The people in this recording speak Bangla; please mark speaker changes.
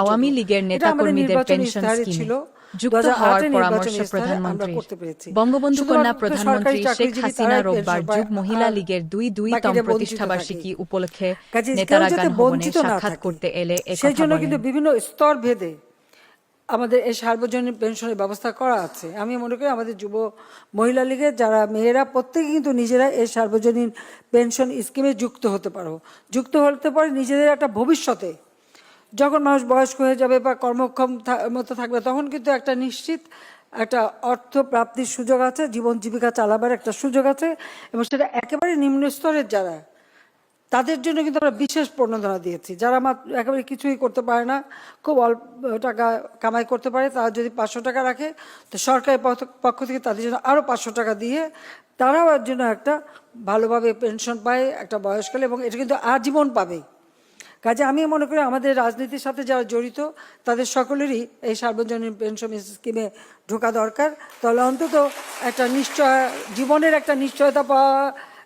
Speaker 1: আওয়ামী লীগের
Speaker 2: এটা আমাদের
Speaker 1: নেতাকর্মীদের পেনশন স্কিমে যুক্ত হওয়ার পরামর্শ
Speaker 2: পেরেছি।
Speaker 1: বঙ্গবন্ধু কন্যা প্রধানমন্ত্রী শেখ
Speaker 2: তারাই
Speaker 1: রোববার যুগ মহিলা লীগের দুই
Speaker 2: বাকিরা বঞ্চিত
Speaker 1: প্রতিষ্ঠাবার্ষিকী উপলক্ষে নেতারা গান ভবনে সাক্ষাৎ করতে এলে
Speaker 2: সেই জন্য কিন্তু বিভিন্ন স্তর ভেদে আমাদের এই সার্বজনীন পেনশনের ব্যবস্থা করা আছে। আমি মনে করি আমাদের যুব মহিলা লীগের যারা মেয়েরা প্রত্যেকে কিন্তু নিজেরা এই সার্বজনীন পেনশন স্কিমে যুক্ত হতে পারো। যুক্ত হতে পারে নিজেদের একটা ভবিষ্যতে। যখন মানুষ বয়স্ক হয়ে যাবে বা কর্মক্ষম মতো থাকবে, তখন কিন্তু একটা নিশ্চিত একটা অর্থ প্রাপ্তির সুযোগ আছে, জীবন জীবিকা চালাবার একটা সুযোগ আছে এবং সেটা একেবারে নিম্ন স্তরের যারা, তাদের জন্য কিন্তু আমরা বিশেষ প্রণোদনা দিয়েছি। যারা মাত্র একেবারে কিছুই করতে পারে না, খুব অল্প টাকা কামাই করতে পারে, তারা যদি পাঁচশো টাকা রাখে, তো সরকারের পক্ষ- থেকে তাদের জন্য আরও পাঁচশো টাকা দিয়ে তারাও জন্য একটা ভালোভাবে পেনশন পায় একটা বয়সকালে এবং এটা কিন্তু আজীবন পাবে। কাজে আমি মনে করি আমাদের রাজনীতির সাথে যারা জড়িত, তাদের সকলেরই এই সার্বজনীন পেনশন স্কিমে ঢোকা দরকার। তাহলে অন্তত একটা নিশ্চয়, জীবনের একটা নিশ্চয়তা পাওয়া